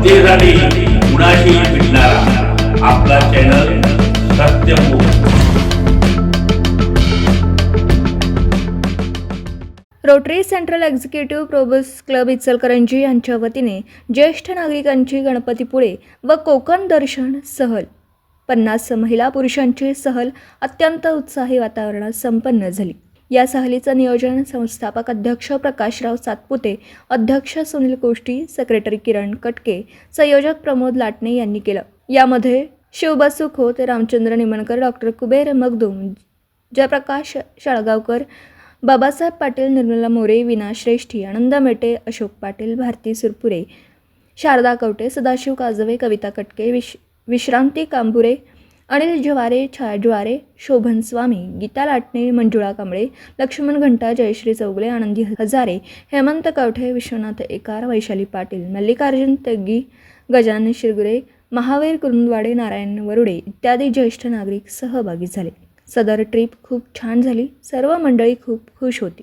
जनतेसाठी कुणाशी भेटणारा आपला channel rotary central executive probus club Ichalkaranji यांच्या वतीने ज्येष्ठ नागरिकांची गणपतीपुळे व कोकण दर्शन सहल. पन्नास महिला पुरुषांची सहल अत्यंत उत्साही वातावरणात संपन्न झाली. या सहलीचं नियोजन संस्थापक अध्यक्ष प्रकाशराव सातपुते अध्यक्ष सुनील कोष्टी सेक्रेटरी किरण कटके संयोजक प्रमोद लाटणे यांनी केलं. यामध्ये शिवबसू खोत रामचंद्र निमणकर डॉक्टर कुबेर मगदूम जयप्रकाश शाळगावकर बाबासाहेब पाटील निर्मला मोरे विना श्रेष्ठी आनंद मेटे अशोक पाटील भारती सुरपुरे शारदा कवटे सदाशिव काजवे कविता कटके विश विश्रांती कांबुरे अनिल ज्वारे छायाज्वारे शोभन स्वामी गीता लाटणे मंजुळा कांबळे लक्ष्मण घंटा जयश्री चौगले आनंदी हजारे हेमंत कवठे विश्वनाथ एकार वैशाली पाटील मल्लिकार्जुन तग्गी गजानन शिरगुरे महावीर कुरुंदवाडे नारायण वरुडे इत्यादी ज्येष्ठ नागरिक सहभागी झाले. सदर ट्रिप खूप छान झाली. सर्व मंडळी खूप खुश होती.